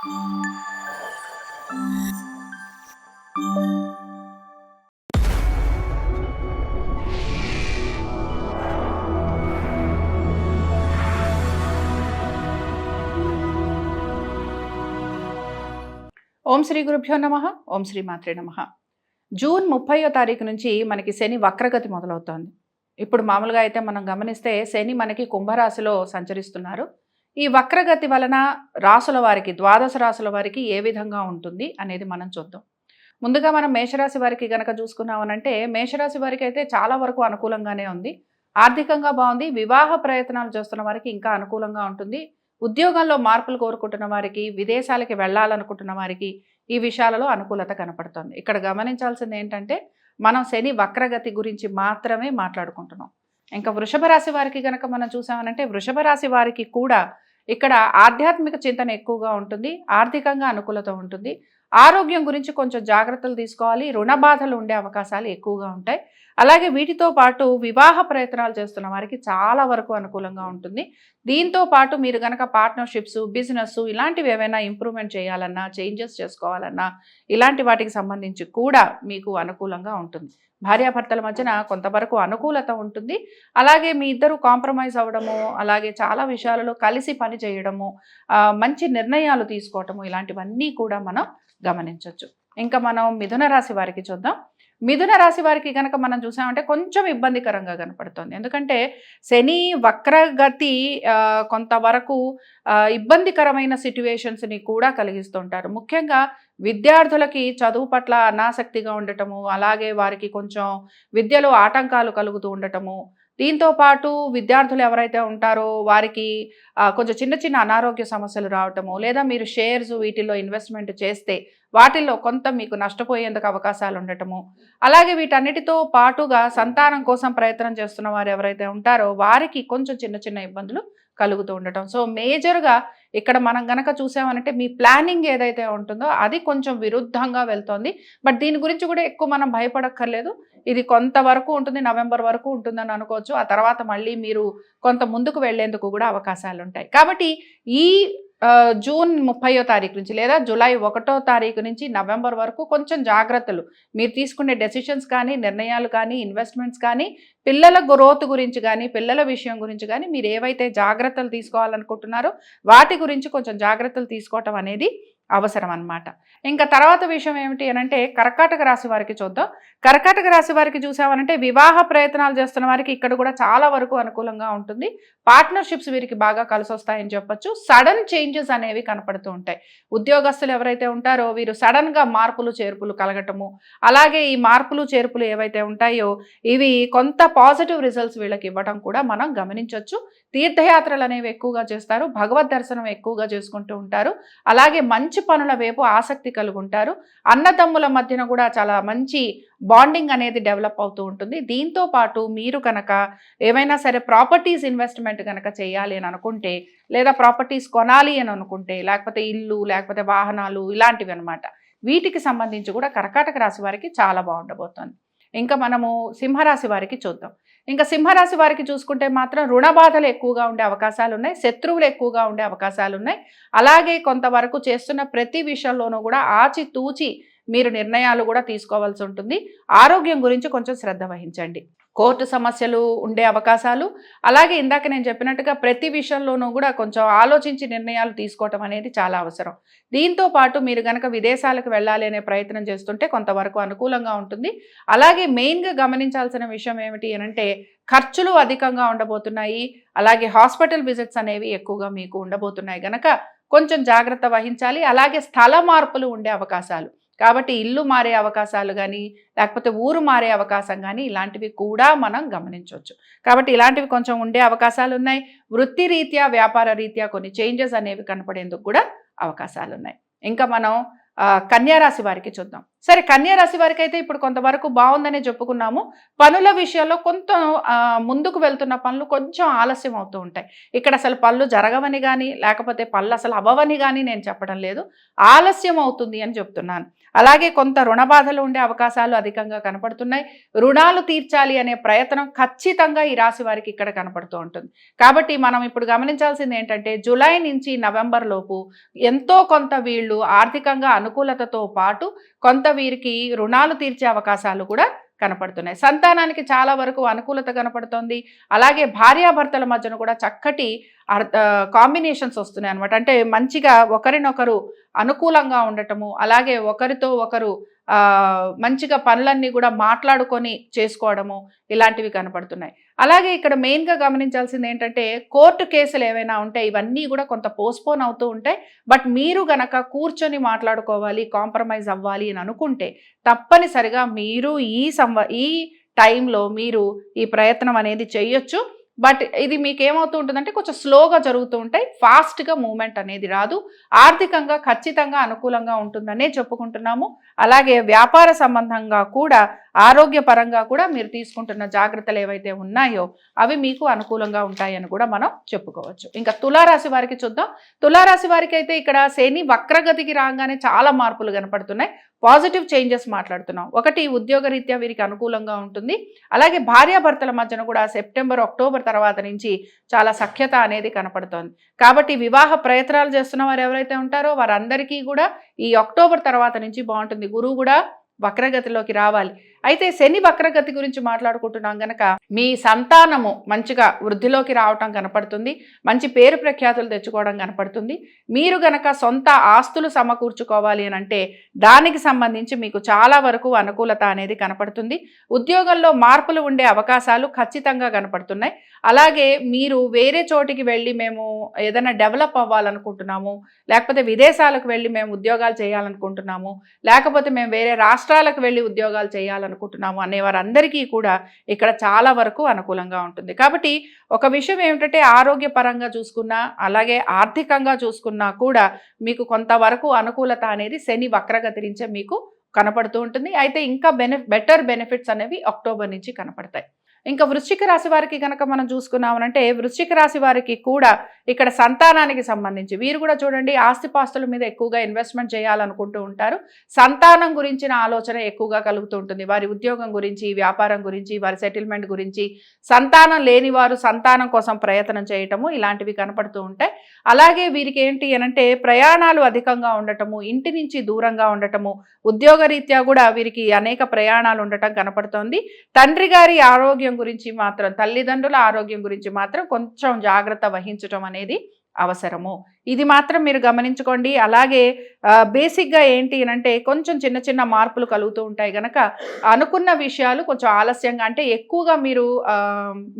ఓం శ్రీ గురుభ్యో నమ. ఓం శ్రీ మాత్రే నమ. జూన్ ముప్పయో తారీఖు నుంచి మనకి శని వక్రగతి మొదలవుతోంది. ఇప్పుడు మామూలుగా అయితే మనం గమనిస్తే శని మనకి కుంభరాశిలో సంచరిస్తున్నారు. ఈ వక్రగతి వలన రాసుల వారికి ద్వాదశ రాసుల వారికి ఏ విధంగా ఉంటుంది అనేది మనం చూద్దాం. ముందుగా మనం మేషరాశి వారికి గనక చూసుకున్నామనంటే మేషరాశి వారికి అయితే చాలా వరకు అనుకూలంగానే ఉంది. ఆర్థికంగా బాగుంది వివాహ ప్రయత్నాలు చేస్తున్న వారికి ఇంకా అనుకూలంగా ఉంటుంది. ఉద్యోగంలో మార్పులు కోరుకుంటున్న వారికి విదేశాలకి వెళ్ళాలనుకుంటున్న వారికి ఈ విషయాలలో అనుకూలత కనపడుతుంది. ఇక్కడ గమనించాల్సింది ఏంటంటే మనం శని వక్రగతి గురించి మాత్రమే మాట్లాడుకుంటున్నాం. ఇంకా వృషభ రాశి వారికి కనుక మనం చూసామనంటే వృషభ రాశి వారికి కూడా ఇక్కడ ఆధ్యాత్మిక చింతన ఎక్కువగా ఉంటుంది ఆర్థికంగా అనుకూలత ఉంటుంది. ఆరోగ్యం గురించి కొంచెం జాగ్రత్తలు తీసుకోవాలి రుణ బాధలు ఉండే అవకాశాలు ఎక్కువగా ఉంటాయి. అలాగే వీటితో పాటు వివాహ ప్రయత్నాలు చేస్తున్న వారికి చాలా వరకు అనుకూలంగా ఉంటుంది. దీంతో పాటు మీరు కనుక పార్ట్నర్షిప్స్ బిజినెస్ ఇలాంటివి ఏమైనా ఇంప్రూవ్మెంట్ చేయాలన్నా చేంజెస్ చేసుకోవాలన్నా ఇలాంటి వాటికి సంబంధించి కూడా మీకు అనుకూలంగా ఉంటుంది. భార్యాభర్తల మధ్యన కొంతవరకు అనుకూలత ఉంటుంది. అలాగే మీ ఇద్దరు కాంప్రమైజ్ అవ్వడము అలాగే చాలా విషయాలలో కలిసి పని చేయడము మంచి నిర్ణయాలు తీసుకోవటము ఇలాంటివన్నీ కూడా మనం గమనించవచ్చు ఇంకా మనం మిథున రాశి వారికి చూద్దాం. మిథున రాశి వారికి కనుక మనం చూసామంటే కొంచెం ఇబ్బందికరంగా కనపడుతుంది. ఎందుకంటే శని వక్రగతి కొంతవరకు ఇబ్బందికరమైన సిట్యువేషన్స్ని కూడా కలిగిస్తుంటారు. ముఖ్యంగా విద్యార్థులకి చదువు పట్ల అనాసక్తిగా ఉండటము అలాగే వారికి కొంచెం విద్యలో ఆటంకాలు కలుగుతూ ఉండటము దీంతో పాటు విద్యార్థులు ఎవరైతే ఉంటారో వారికి కొంచెం చిన్న చిన్న అనారోగ్య సమస్యలు రావటము లేదా మీరు షేర్స్ వీటిల్లో ఇన్వెస్ట్మెంట్ చేస్తే వాటిల్లో కొంత మీకు నష్టపోయేందుకు అవకాశాలు ఉండటము అలాగే వీటన్నిటితో పాటుగా సంతానం కోసం ప్రయత్నం చేస్తున్న వారు ఎవరైతే ఉంటారో వారికి కొంచెం చిన్న చిన్న ఇబ్బందులు కలుగుతూ ఉండటం. సో మేజర్గా ఇక్కడ మనం గనక చూసామనంటే మీ ప్లానింగ్ ఏదైతే ఉంటుందో అది కొంచెం విరుద్ధంగా వెళ్తోంది. బట్ దీని గురించి కూడా ఎక్కువ మనం భయపడక్కర్లేదు. ఇది కొంతవరకు ఉంటుంది నవంబర్ వరకు ఉంటుందని అనుకోవచ్చు. ఆ తర్వాత మళ్ళీ మీరు కొంత ముందుకు వెళ్ళేందుకు కూడా అవకాశాలు ఉంటాయి కాబట్టి ఈ జూన్ ముప్పయో తారీఖు నుంచి లేదా జూలై ఒకటో తారీఖు నుంచి నవంబర్ వరకు కొంచెం జాగ్రత్తలు. మీరు తీసుకునే డెసిషన్స్ కానీ నిర్ణయాలు కానీ ఇన్వెస్ట్మెంట్స్ కానీ పిల్లల గ్రోత్ గురించి కానీ పిల్లల విషయం గురించి కానీ మీరు ఏవైతే జాగ్రత్తలు తీసుకోవాలనుకుంటున్నారో వాటి గురించి కొంచెం జాగ్రత్తలు తీసుకోవటం అనేది అవసరం అనమాట ఇంకా తర్వాత విషయం ఏమిటి అనంటే అంటే కర్కాటక రాశి వారికి చూద్దాం. కర్కాటక రాశి వారికి చూసామనంటే వివాహ ప్రయత్నాలు చేస్తున్న వారికి ఇక్కడ కూడా చాలా వరకు అనుకూలంగా ఉంటుంది. పార్ట్నర్షిప్స్ వీరికి బాగా కలిసి వస్తాయని చెప్పొచ్చు. సడన్ చేంజెస్ అనేవి కనపడుతూ ఉంటాయి. ఉద్యోగస్తులు ఎవరైతే ఉంటారో వీరు సడన్గా మార్పులు చేర్పులు కలగటము అలాగే ఈ మార్పులు చేర్పులు ఏవైతే ఉంటాయో ఇవి కొంత పాజిటివ్ రిజల్ట్స్ వీళ్ళకి ఇవ్వడం కూడా మనం గమనించవచ్చు తీర్థయాత్రలు అనేవి ఎక్కువగా చేస్తారు. భగవద్ దర్శనం ఎక్కువగా చేసుకుంటూ ఉంటారు. అలాగే మంచి పనుల వైపు ఆసక్తి కలుగుంటారు. అన్నదమ్ముల మధ్యన కూడా చాలా మంచి బాండింగ్ అనేది డెవలప్ అవుతూ ఉంటుంది. దీంతో పాటు మీరు కనుక ఏమైనా సరే ప్రాపర్టీస్ ఇన్వెస్ట్మెంట్ కనుక చేయాలి అని అనుకుంటే లేదా ప్రాపర్టీస్ కొనాలి అని అనుకుంటే లేకపోతే ఇల్లు లేకపోతే వాహనాలు ఇలాంటివి అనమాట వీటికి సంబంధించి కూడా కర్కాటక రాశి వారికి చాలా బాగుండబోతోంది. ఇంకా మనము సింహరాశి వారికి చూద్దాం. ఇంకా సింహరాశి వారికి చూసుకుంటే మాత్రం రుణ బాధలు ఎక్కువగా ఉండే అవకాశాలు ఉన్నాయి. శత్రువులు ఎక్కువగా ఉండే అవకాశాలు ఉన్నాయి. అలాగే కొంతవరకు చేస్తున్న ప్రతి విషయంలోనూ కూడా ఆచి తూచి మీరు నిర్ణయాలు కూడా తీసుకోవాల్సి ఉంటుంది. ఆరోగ్యం గురించి కొంచెం శ్రద్ధ వహించండి. కోర్టు సమస్యలు ఉండే అవకాశాలు. అలాగే ఇందాక నేను చెప్పినట్టుగా ప్రతి విషయంలోనూ కూడా కొంచెం ఆలోచించి నిర్ణయాలు తీసుకోవటం అనేది చాలా అవసరం. దీంతో పాటు మీరు కనుక విదేశాలకు వెళ్ళాలి అనే ప్రయత్నం చేస్తుంటే కొంతవరకు అనుకూలంగా ఉంటుంది. అలాగే మెయిన్గా గమనించాల్సిన విషయం ఏమిటి అంటే ఖర్చులు అధికంగా ఉండబోతున్నాయి. అలాగే హాస్పిటల్ విజిట్స్ అనేవి ఎక్కువగా మీకు ఉండబోతున్నాయి. కనుక కొంచెం జాగ్రత్త వహించాలి. అలాగే స్థల మార్పులు ఉండే అవకాశాలు. కాబట్టి ఇల్లు మారే అవకాశాలు కానీ లేకపోతే ఊరు మారే అవకాశం కానీ ఇలాంటివి కూడా మనం గమనించవచ్చు. కాబట్టి ఇలాంటివి కొంచెం ఉండే అవకాశాలు ఉన్నాయి. వృత్తి రీత్యా వ్యాపార రీత్యా కొన్ని చేంజెస్ అనేవి కనపడేందుకు కూడా అవకాశాలు ఉన్నాయి. ఇంకా మనం కన్యారాశి వారికి చూద్దాం. సరే కన్యా రాశి వారికి అయితే ఇప్పుడు కొంతవరకు బాగుందనే చెప్పుకున్నాము. పనుల విషయంలో కొంత ముందుకు వెళ్తున్న పనులు కొంచెం ఆలస్యం అవుతూ ఉంటాయి. ఇక్కడ అసలు పనులు జరగవని కానీ లేకపోతే పనులు అసలు అవ్వవని కానీ నేను చెప్పడం లేదు. ఆలస్యం అవుతుంది అని చెప్తున్నాను. అలాగే కొంత రుణ బాధలు ఉండే అవకాశాలు అధికంగా కనపడుతున్నాయి. రుణాలు తీర్చాలి అనే ప్రయత్నం ఖచ్చితంగా ఈ రాశి వారికి ఇక్కడ కనపడుతూ ఉంటుంది. కాబట్టి మనం ఇప్పుడు గమనించాల్సింది ఏంటంటే జూలై నుంచి నవంబర్ లోపు ఎంతో కొంత వీళ్ళు ఆర్థికంగా అనుకూలతతో పాటు కొంత వీరికి రుణాలు తీర్చే అవకాశాలు కూడా కనపడుతున్నాయి. సంతానానికి చాలా వరకు అనుకూలత కనపడుతోంది. అలాగే భార్యాభర్తల మధ్యన కూడా చక్కటి కాంబినేషన్స్ వస్తున్నాయి అనమాట అంటే మంచిగా ఒకరినొకరు అనుకూలంగా ఉండటము అలాగే ఒకరితో ఒకరు మంచిగా పనులన్నీ కూడా మాట్లాడుకొని చేసుకోవడము ఇలాంటివి కనపడుతున్నాయి. అలాగే ఇక్కడ మెయిన్గా గమనించాల్సింది ఏంటంటే కోర్టు కేసులు ఏవైనా ఉంటే ఇవన్నీ కూడా కొంత పోస్ట్పోన్ అవుతూ ఉంటాయి. బట్ మీరు గనక కూర్చొని మాట్లాడుకోవాలి కాంప్రమైజ్ అవ్వాలి అని అనుకుంటే తప్పనిసరిగా మీరు ఈ సంవ ఈ టైంలో మీరు ఈ ప్రయత్నం అనేది చేయొచ్చు. బట్ ఇది మీకు ఏమవుతూ ఉంటుందంటే కొంచెం స్లోగా జరుగుతూ ఉంటాయి. ఫాస్ట్గా మూమెంట్ అనేది రాదు. ఆర్థికంగా ఖచ్చితంగా అనుకూలంగా ఉంటుందనే చెప్పుకుంటున్నాము. అలాగే వ్యాపార సంబంధంగా కూడా ఆరోగ్యపరంగా కూడా మీరు తీసుకుంటున్న జాగ్రత్తలు ఏవైతే ఉన్నాయో అవి మీకు అనుకూలంగా ఉంటాయని కూడా మనం చెప్పుకోవచ్చు. ఇంకా తులారాశి వారికి చూద్దాం. తులారాశి వారికి అయితే ఇక్కడ శని వక్రగతికి రాగానే చాలా మార్పులు కనపడుతున్నాయి. పాజిటివ్ చేంజెస్ మాట్లాడుతున్నాం. ఒకటి ఉద్యోగరీత్యా వీరికి అనుకూలంగా ఉంటుంది. అలాగే భార్యాభర్తల మధ్యన కూడా సెప్టెంబర్ అక్టోబర్ తర్వాత నుంచి చాలా సఖ్యత అనేది కనపడుతోంది. కాబట్టి వివాహ ప్రయత్నాలు చేస్తున్న వారు ఎవరైతే ఉంటారో వారందరికీ కూడా ఈ అక్టోబర్ తర్వాత నుంచి బాగుంటుంది. గురువు కూడా వక్రగతిలోకి రావాలి. అయితే శని వక్రగతి గురించి మాట్లాడుకుంటున్నాం గనక మీ సంతానము మంచిగా వృద్ధిలోకి రావటం కనపడుతుంది. మంచి పేరు ప్రఖ్యాతులు తెచ్చుకోవడం కనపడుతుంది. మీరు గనక సొంత ఆస్తులు సమకూర్చుకోవాలి అని అంటే దానికి సంబంధించి మీకు చాలా వరకు అనుకూలత అనేది కనపడుతుంది. ఉద్యోగంలో మార్పులు ఉండే అవకాశాలు ఖచ్చితంగా కనపడుతున్నాయి. అలాగే మీరు వేరే చోటికి వెళ్ళి మేము ఏదైనా డెవలప్ అవ్వాలనుకుంటున్నాము లేకపోతే విదేశాలకు వెళ్ళి మేము ఉద్యోగాలు చేయాలనుకుంటున్నాము లేకపోతే మేము వేరే రాష్ట్రాలకు వెళ్ళి ఉద్యోగాలు చేయాలనుకుంటున్నాము అనే వారందరికీ కూడా ఇక్కడ చాలా వరకు అనుకూలంగా ఉంటుంది. కాబట్టి ఒక విషయం ఏమిటంటే ఆరోగ్యపరంగా చూసుకున్నా అలాగే ఆర్థికంగా చూసుకున్నా కూడా మీకు కొంతవరకు అనుకూలత అనేది శని వక్రగతిరించే మీకు కనపడుతూ ఉంటుంది. అయితే ఇంకా బెని బెటర్ బెనిఫిట్స్ అనేవి అక్టోబర్ నుంచి కనపడతాయి. ఇంకా వృశ్చిక రాశి వారికి కనుక మనం చూసుకున్నామనంటే వృశ్చిక రాశి వారికి కూడా ఇక్కడ సంతానానికి సంబంధించి వీరు కూడా చూడండి ఆస్తిపాస్తుల మీద ఎక్కువగా ఇన్వెస్ట్మెంట్ చేయాలనుకుంటూ ఉంటారు. సంతానం గురించిన ఆలోచన ఎక్కువగా కలుగుతూ ఉంటుంది. వారి ఉద్యోగం గురించి వ్యాపారం గురించి వారి సెటిల్మెంట్ గురించి సంతానం లేని వారు సంతానం కోసం ప్రయత్నం చేయటము ఇలాంటివి కనపడుతూ ఉంటాయి. అలాగే వీరికి ఏంటి అనంటే ప్రయాణాలు అధికంగా ఉండటము ఇంటి నుంచి దూరంగా ఉండటము ఉద్యోగరీత్యా కూడా వీరికి అనేక ప్రయాణాలు ఉండటం కనపడుతోంది. తండ్రి గారి ఆరోగ్యం గురించి మాత్రం తల్లిదండ్రుల ఆరోగ్యం గురించి మాత్రం కొంచెం జాగ్రత్త వహించటం అనేది అవసరము. ఇది మాత్రం మీరు గమనించుకోండి. అలాగే బేసిక్గా ఏంటి అని అంటే కొంచెం చిన్న చిన్న మార్పులు కలుగుతూ ఉంటాయి కనుక అనుకున్న విషయాలు కొంచెం ఆలస్యంగా అంటే ఎక్కువగా మీరు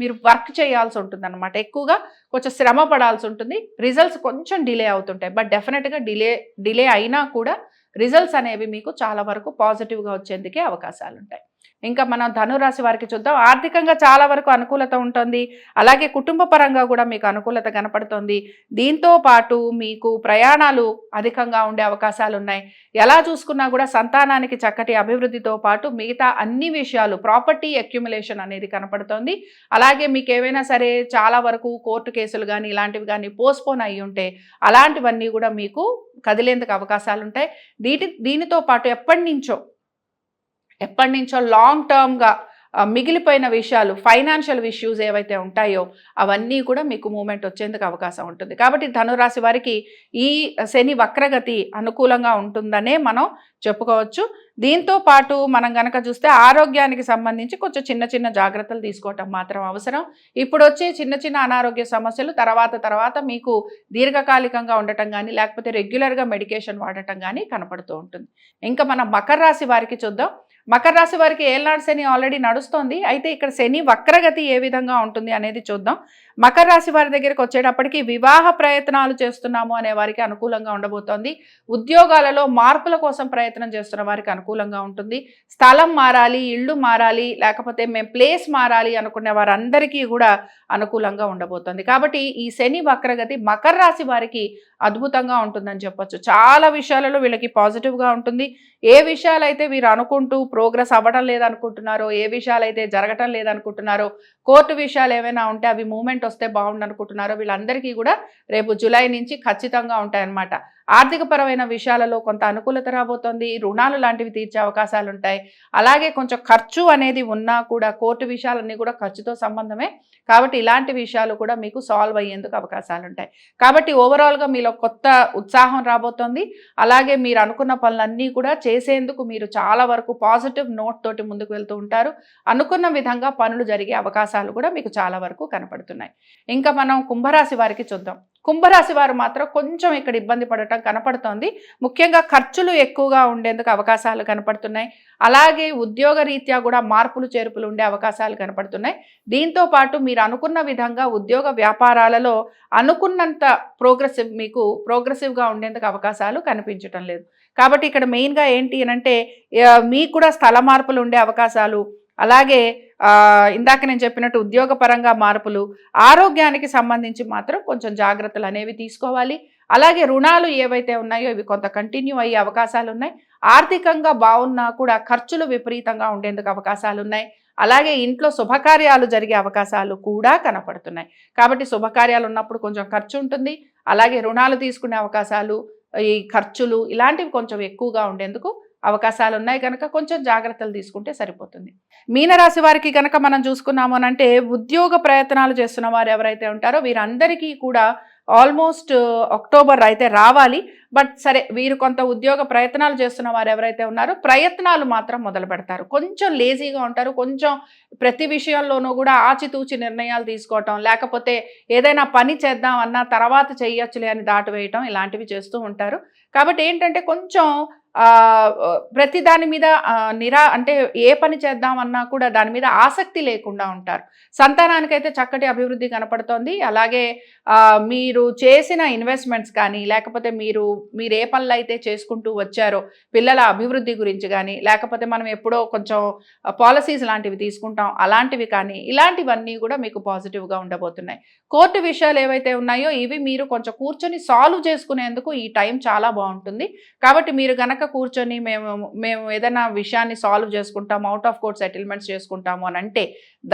మీరు వర్క్ చేయాల్సి ఉంటుంది అనమాట ఎక్కువగా కొంచెం శ్రమ పడాల్సి ఉంటుంది. రిజల్ట్స్ కొంచెం డిలే అవుతుంటాయి. బట్ డెఫినెట్గా డిలే డిలే అయినా కూడా రిజల్ట్స్ అనేవి మీకు చాలా వరకు పాజిటివ్గా వచ్చేందుకే అవకాశాలు ఉంటాయి ఇంకా మనం ధనురాశి వారికి చూద్దాం. ఆర్థికంగా చాలా వరకు అనుకూలత ఉంటుంది. అలాగే కుటుంబ పరంగా కూడా మీకు అనుకూలత కనపడుతుంది. దీంతో పాటు మీకు ప్రయాణాలు అధికంగా ఉండే అవకాశాలు ఉన్నాయి. ఎలా చూసుకున్నా కూడా సంతానానికి చక్కటి అభివృద్ధితో పాటు మిగతా అన్ని విషయాలు ప్రాపర్టీ అక్యుములేషన్ అనేది కనపడుతుంది. అలాగే మీకు ఏవైనా సరే చాలా వరకు కోర్టు కేసులు కానీ ఇలాంటివి కానీ పోస్ట్పోన్ అయ్యి ఉంటే అలాంటివన్నీ కూడా మీకు కదిలేందుకు అవకాశాలు ఉంటాయి. దీటి దీనితో పాటు ఎప్పటి నుంచో ఎప్పటి నుంచో లాంగ్ టర్మ్గా మిగిలిపోయిన విషయాలు ఫైనాన్షియల్ ఇష్యూస్ ఏవైతే ఉంటాయో అవన్నీ కూడా మీకు మూమెంట్ వచ్చేందుకు అవకాశం ఉంటుంది. కాబట్టి ధనురాశి వారికి ఈ శని వక్రగతి అనుకూలంగా ఉంటుందనే మనం చెప్పుకోవచ్చు. దీంతో పాటు మనం గనక చూస్తే ఆరోగ్యానికి సంబంధించి కొంచెం చిన్న చిన్న జాగ్రత్తలు తీసుకోవటం మాత్రం అవసరం. ఇప్పుడు వచ్చే చిన్న చిన్న అనారోగ్య సమస్యలు తర్వాత తర్వాత మీకు దీర్ఘకాలికంగా ఉండటం కానీ లేకపోతే రెగ్యులర్గా మెడికేషన్ వాడటం కానీ కనపడుతూ ఉంటుంది. ఇంకా మనం మకర రాశి వారికి చూద్దాం. మకర రాశి వారికి ఏళ్ళనాడు శని ఆల్రెడీ నడుస్తోంది. అయితే ఇక్కడ శని వక్రగతి ఏ విధంగా ఉంటుంది అనేది చూద్దాం. మకర రాశి వారి దగ్గరికి వచ్చేటప్పటికి వివాహ ప్రయత్నాలు చేస్తున్నాము అనే వారికి అనుకూలంగా ఉండబోతోంది. ఉద్యోగాలలో మార్పుల కోసం ప్రయత్నం చేస్తున్న వారికి అనుకూలంగా ఉంటుంది. స్థలం మారాలి ఇళ్ళు మారాలి లేకపోతే మేము ప్లేస్ మారాలి అనుకునే వారందరికీ కూడా అనుకూలంగా ఉండబోతోంది. కాబట్టి ఈ శని వక్రగతి మకర రాశి వారికి అద్భుతంగా ఉంటుందని చెప్పొచ్చు. చాలా విషయాలలో వీళ్ళకి పాజిటివ్గా ఉంటుంది. ఏ విషయాలైతే వీరు అనుకుంటూ ప్రోగ్రెస్ అవ్వడం లేదనుకుంటున్నారో ఏ విషయాలు అయితే జరగటం లేదనుకుంటున్నారో కోర్టు విషయాలు ఏమైనా ఉంటే అవి మూమెంట్ వస్తే బాగుండు అనుకుంటున్నారో వీళ్ళందరికీ కూడా రేపు జూలై నుంచి ఖచ్చితంగా ఉంటాయన్నమాట. ఆర్థికపరమైన విషయాలలో కొంత అనుకూలత రాబోతోంది రుణాలు లాంటివి తీర్చే అవకాశాలు ఉంటాయి అలాగే కొంచెం ఖర్చు అనేది ఉన్నా కూడా కోర్టు విషయాలన్నీ కూడా ఖర్చుతో సంబంధమే. కాబట్టి ఇలాంటి విషయాలు కూడా మీకు సాల్వ్ అయ్యేందుకు అవకాశాలు ఉంటాయి కాబట్టి ఓవరాల్గా మీలో కొత్త ఉత్సాహం రాబోతోంది. అలాగే మీరు అనుకున్న పనులన్నీ కూడా చేసేందుకు మీరు చాలా వరకు పాజిటివ్ నోట్ తోటి ముందుకు వెళ్తూ ఉంటారు. అనుకున్న విధంగా పనులు జరిగే అవకాశాలు కూడా మీకు చాలా వరకు కనపడుతున్నాయి. ఇంకా మనం కుంభరాశి వారికి చూద్దాం. కుంభరాశి వారు మాత్రం కొంచెం ఇక్కడ ఇబ్బంది పడటం కనపడుతోంది. ముఖ్యంగా ఖర్చులు ఎక్కువగా ఉండేందుకు అవకాశాలు కనపడుతున్నాయి. అలాగే ఉద్యోగ రీత్యా కూడా మార్పులు చేర్పులు ఉండే అవకాశాలు కనపడుతున్నాయి. దీంతో పాటు మీరు అనుకున్న విధంగా ఉద్యోగ వ్యాపారాలలో అనుకున్నంత ప్రోగ్రెసివ్ మీకు ప్రోగ్రెసివ్గా ఉండేందుకు అవకాశాలు కనిపించటం లేదు. కాబట్టి ఇక్కడ మెయిన్గా ఏంటి అని అంటే మీకు కూడా స్థల మార్పులు ఉండే అవకాశాలు అలాగే ఇందాక నేను చెప్పినట్టు ఉద్యోగపరంగా మార్పులు ఆరోగ్యానికి సంబంధించి మాత్రం కొంచెం జాగ్రత్తలు అనేవి తీసుకోవాలి. అలాగే రుణాలు ఏవైతే ఉన్నాయో ఇవి కొంత కంటిన్యూ అయ్యే అవకాశాలు ఉన్నాయి. ఆర్థికంగా బాగున్నా కూడా ఖర్చులు విపరీతంగా ఉండేందుకు అవకాశాలు ఉన్నాయి. అలాగే ఇంట్లో శుభకార్యాలు జరిగే అవకాశాలు కూడా కనపడుతున్నాయి. కాబట్టి శుభకార్యాలు ఉన్నప్పుడు కొంచెం ఖర్చు ఉంటుంది. అలాగే రుణాలు తీసుకునే అవకాశాలు ఈ ఖర్చులు ఇలాంటివి కొంచెం ఎక్కువగా ఉండేందుకు అవకాశాలు ఉన్నాయి కనుక కొంచెం జాగ్రత్తలు తీసుకుంటే సరిపోతుంది. మీనరాశి వారికి కనుక మనం చూసుకున్నాము అంటే ఉద్యోగ ప్రయత్నాలు చేస్తున్న వారు ఎవరైతే ఉంటారో వీరందరికీ కూడా ఆల్మోస్ట్ అక్టోబర్ అయితే రావాలి. బట్ సరే వీరు కొంత ఉద్యోగ ప్రయత్నాలు చేస్తున్న వారు ఎవరైతే ఉన్నారో ప్రయత్నాలు మాత్రం మొదలు పెడతారు. కొంచెం లేజీగా ఉంటారు. కొంచెం ప్రతి విషయంలోనూ కూడా ఆచితూచి నిర్ణయాలు తీసుకోవటం లేకపోతే ఏదైనా పని చేద్దాం అన్నా తర్వాత చేయొచ్చులే అని దాటివేయటం ఇలాంటివి చేస్తూ ఉంటారు. కాబట్టి ఏంటంటే కొంచెం ప్రతి దాని మీద నిరా అంటే ఏ పని చేద్దామన్నా కూడా దాని మీద ఆసక్తి లేకుండా ఉంటారు. సంతానానికైతే చక్కటి అభివృద్ధి కనపడుతోంది. అలాగే మీరు చేసిన ఇన్వెస్ట్మెంట్స్ కానీ లేకపోతే మీరు మీరు ఏ పనులు అయితే చేసుకుంటూ వచ్చారో పిల్లల అభివృద్ధి గురించి కానీ లేకపోతే మనం ఎప్పుడో కొంచెం పాలసీస్ లాంటివి తీసుకుంటాం అలాంటివి కానీ ఇలాంటివన్నీ కూడా మీకు పాజిటివ్గా ఉండబోతున్నాయి. కోర్టు విషయాలు ఏవైతే ఉన్నాయో ఇవి మీరు కొంచెం కూర్చొని సాల్వ్ చేసుకునేందుకు ఈ టైం చాలా బాగుంటుంది. కాబట్టి మీరు గనక కూర్చొని మేము మేము ఏదైనా విషయాన్ని సాల్వ్ చేసుకుంటాము అవుట్ ఆఫ్ కోర్ట్ సెటిల్మెంట్స్ చేసుకుంటాము అని అంటే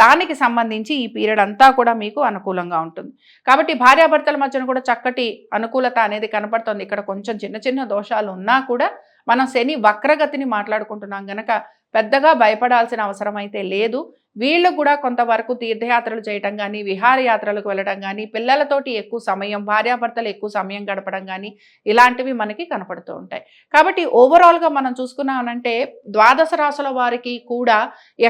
దానికి సంబంధించి ఈ పీరియడ్ అంతా కూడా మీకు అనుకూలంగా ఉంటుంది. కాబట్టి భార్యాభర్తల మధ్యన కూడా చక్కటి అనుకూలత అనేది కనపడుతుంది. ఇక్కడ కొంచెం చిన్న చిన్న దోషాలు ఉన్నా కూడా మనం శని వక్రగతిని మాట్లాడుకుంటున్నాం. గనక పెద్దగా భయపడాల్సిన అవసరం అయితే లేదు. వీళ్ళు కూడా కొంతవరకు తీర్థయాత్రలు చేయటం కానీ విహారయాత్రలకు వెళ్ళడం కానీ పిల్లలతోటి ఎక్కువ సమయం భార్యాభర్తలు ఎక్కువ సమయం గడపడం కానీ ఇలాంటివి మనకి కనపడుతూ ఉంటాయి. కాబట్టి ఓవరాల్గా మనం చూసుకున్నామంటే ద్వాదశ రాసుల వారికి కూడా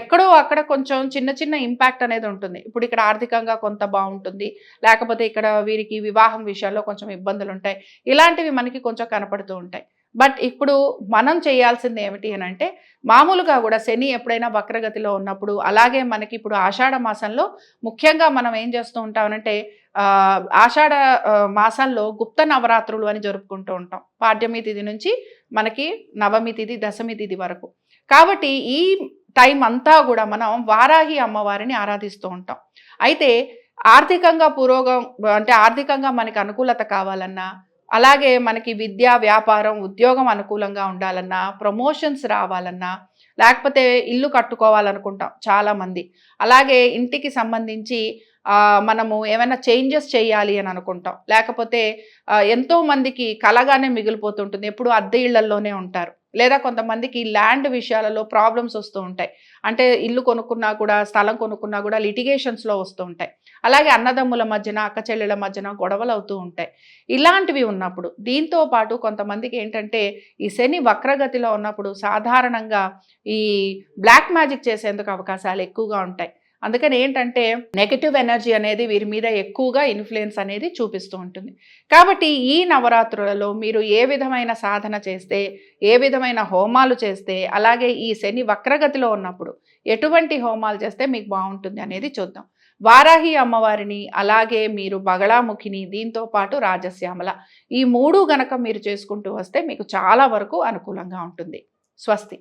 ఎక్కడో అక్కడ కొంచెం చిన్న చిన్న ఇంపాక్ట్ అనేది ఉంటుంది. ఇప్పుడు ఇక్కడ ఆర్థికంగా కొంత బాగుంటుంది. లేకపోతే ఇక్కడ వీరికి వివాహం విషయాల్లో కొంచెం ఇబ్బందులు ఉంటాయి. ఇలాంటివి మనకి కొంచెం కనపడుతూ ఉంటాయి. బట్ ఇప్పుడు మనం చేయాల్సింది ఏమిటి అని అంటే మామూలుగా కూడా శని ఎప్పుడైనా వక్రగతిలో ఉన్నప్పుడు అలాగే మనకి ఇప్పుడు ఆషాఢ మాసంలో ముఖ్యంగా మనం ఏం చేస్తూ ఉంటామనంటే ఆషాఢ మాసంలో గుప్త నవరాత్రులు అని జరుపుకుంటూ ఉంటాం. పాడ్యమి తిథి నుంచి మనకి నవమి తిథి దశమి తిథి వరకు. కాబట్టి ఈ టైం అంతా కూడా మనం వారాహి అమ్మవారిని ఆరాధిస్తూ ఉంటాం. అయితే ఆర్థికంగా పురోగం అంటే ఆర్థికంగా మనకి అనుకూలత కావాలన్నా అలాగే మనకి విద్య వ్యాపారం ఉద్యోగం అనుకూలంగా ఉండాలన్నా ప్రమోషన్స్ రావాలన్నా లేకపోతే ఇల్లు కట్టుకోవాలనుకుంటాం చాలామంది. అలాగే ఇంటికి సంబంధించి మనము ఏమైనా చేంజెస్ చేయాలి అని అనుకుంటాం. లేకపోతే ఎంతోమందికి కలగానే మిగిలిపోతుంటుంది. ఎప్పుడు అద్దె ఇళ్ళల్లోనే ఉంటారు. లేదా కొంతమందికి ల్యాండ్ విషయాలలో ప్రాబ్లమ్స్ వస్తూ ఉంటాయి. అంటే ఇల్లు కొనుక్కున్నా కూడా స్థలం కొనుక్కున్నా కూడా లిటిగేషన్స్లో వస్తూ ఉంటాయి. అలాగే అన్నదమ్ముల మధ్యన అక్క చెల్లెల మధ్యన గొడవలు అవుతూ ఉంటాయి. ఇలాంటివి ఉన్నప్పుడు దీంతో పాటు కొంతమందికి ఏంటంటే ఈ శని వక్రగతిలో ఉన్నప్పుడు సాధారణంగా ఈ బ్లాక్ మ్యాజిక్ చేసేందుకు అవకాశాలు ఎక్కువగా ఉంటాయి. అందుకని ఏంటంటే నెగటివ్ ఎనర్జీ అనేది వీరి మీద ఎక్కువగా ఇన్ఫ్లుయెన్స్ అనేది చూపిస్తూ ఉంటుంది. కాబట్టి ఈ నవరాత్రులలో మీరు ఏ విధమైన సాధన చేస్తే ఏ విధమైన హోమాలు చేస్తే అలాగే ఈ శని వక్రగతిలో ఉన్నప్పుడు ఎటువంటి హోమాలు చేస్తే మీకు బాగుంటుంది అనేది చూద్దాం. వారాహి అమ్మవారిని అలాగే మీరు బగళాముఖిని దీంతో పాటు రాజశ్యామల ఈ మూడు గనక మీరు చేసుకుంటూ వస్తే మీకు చాలా వరకు అనుకూలంగా ఉంటుంది. స్వస్తి.